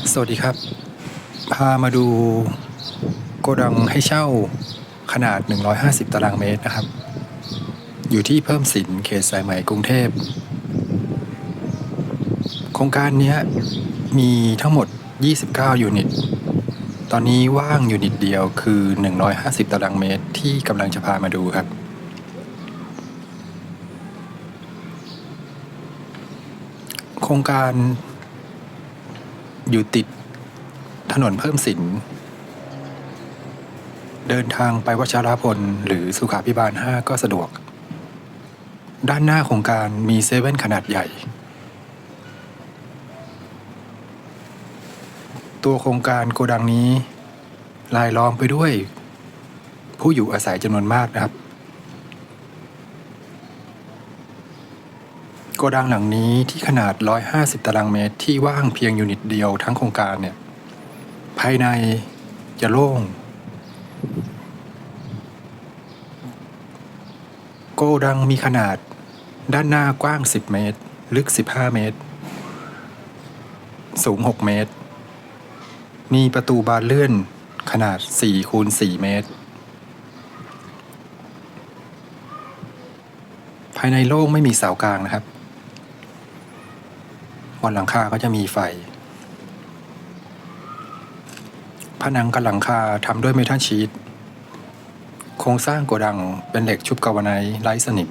สวัสดีครับ พามาดูโกดังให้เช่าขนาด 150 ตารางเมตรนะครับ อยู่ที่เพิ่มสินเขตสายไหมกรุงเทพ โครงการนี้มีทั้งหมด 29 ยูนิต ตอนนี้ว่างยูนิตเดียวคือ 150 ตารางเมตรที่กำลังจะพามาดูครับโครงการ อยู่ติดถนนเพิ่มสิน เดินทางไปวัชราพล หรือสุขาพิบาล 5 ก็สะดวก ด้านหน้าโครงการมีเซเว่นขนาดใหญ่ ตัวโครงการโกดังนี้ ลายล้อมไปด้วย ผู้อยู่อาศัยจำนวนมากนะครับ โกดังหลังนี้ที่ขนาด 150 ตารางเมตรที่ว่างเพียงยูนิตเดียวทั้งโครงการเนี่ย ภายในจะโล่ง โกดังมีขนาดด้านหน้ากว้าง 10 เมตร ลึก 15 เมตร สูง 6 เมตร มีประตูบานเลื่อนขนาด4คูณ4เมตร ภายในโล่งไม่มีเสากลางนะครับ บนหลังคาก็จะมีไฟ ผนังกับหลังคาทำด้วยเมทัลชีต โครงสร้างโกดังเป็นเหล็กชุบกาวไนท์ไร้สนิม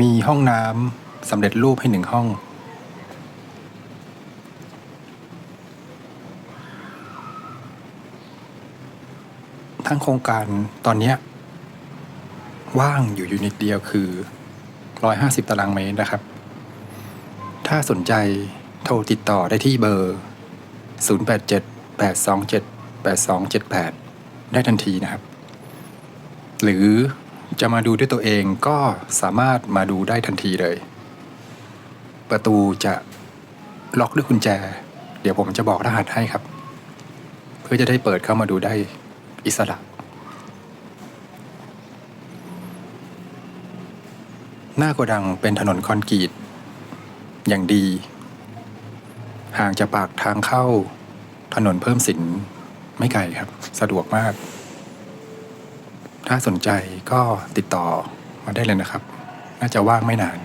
มีห้องน้ำสำเร็จรูปให้หนึ่งห้อง ทั้งโครงการตอนนี้ว่างอยู่ยูนิตเดียวคือ 150 ตารางเมตรนะครับ ถ้าสนใจโทรติดต่อได้ที่เบอร์ 087 827 8278 ได้ทันทีนะครับ หรือจะมาดูด้วยตัวเองก็สามารถมาดูได้ทันทีเลย ประตูจะล็อกด้วยกุญแจ เดี๋ยวผมจะบอกรหัสให้ครับ เพื่อจะได้เปิดเข้ามาดูได้อิสระหน้าโกดังเป็นถนนคอนกรีต อย่างดี ห่างจากปากทางเข้า ถนนเพิ่มสินไม่ไกลครับ สะดวกมาก ถ้าสนใจก็ติดต่อมาได้เลยนะครับ น่าจะว่างไม่นาน